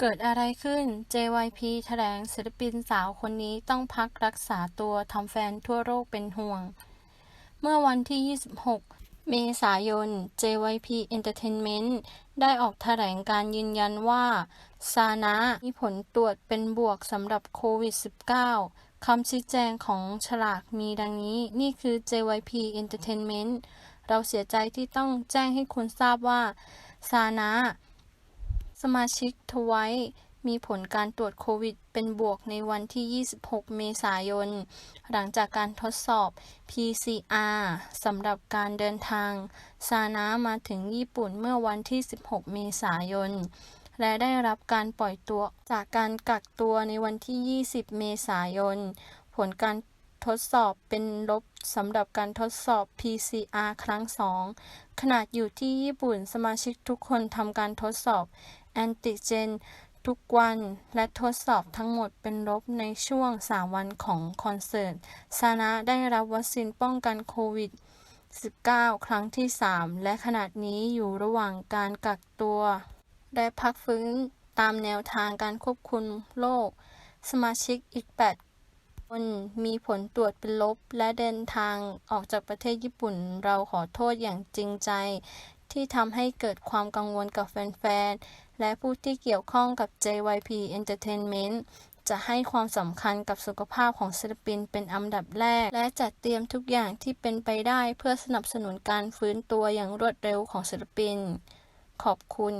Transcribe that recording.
เกิดอะไรขึ้น JYP แถลงศิลปินสาวคนนี้ต้องพักรักษาตัวทำแฟนทั่วโลกเป็นห่วง เมื่อวันที่ 26 เมษายน JYP Entertainment ได้ออกแถลงการยืนยันว่า ซานะมีผลตรวจเป็นบวกสำหรับโควิด -19 คำชี้แจงของฉลากมีดังนี้ นี่คือ JYP Entertainment เราเสียใจที่ต้องแจ้งให้คุณทราบว่า ซานะ มาชิกทไวมีผลการตรวจโควิดเป็นบวกในวันที่ 26 เมษายน หลังจากการทดสอบ PCR สำหรับการเดินทาง ซานะมาถึงญี่ปุ่นเมื่อวันที่ 16 เมษายน และได้รับการปล่อยตัวจากการกักตัวในวันที่ 20 เมษายน ผลการทดสอบเป็นลบสำหรับการทดสอบ PCR ครั้งสองขณะอยู่ที่ญี่ปุ่นสมาชิกทุกคนทำการทดสอบ แอนติเจนทุกวันและทดสอบทั้งหมดเป็นลบในช่วง 3 วันของคอนเสิร์ต ซานะได้รับวัคซีนป้องกันโควิด 19 ครั้งที่ 3 และขณะนี้อยู่ระหว่างการกักตัว และพักฟื้นตามแนวทางการควบคุมโรค สมาชิกอีก 8 คนมีผลตรวจเป็นลบและเดินทางออกจากประเทศญี่ปุ่น เราขอโทษอย่างจริงใจ ที่ทำให้เกิดความกังวลกับแฟนๆ และผู้ที่เกี่ยวข้องกับ JYP Entertainment จะให้ความสำคัญกับสุขภาพของศิลปินเป็นอันดับแรก และจัดเตรียมทุกอย่างที่เป็นไปได้เพื่อสนับสนุนการฟื้นตัวอย่างรวดเร็วของศิลปิน ขอบคุณ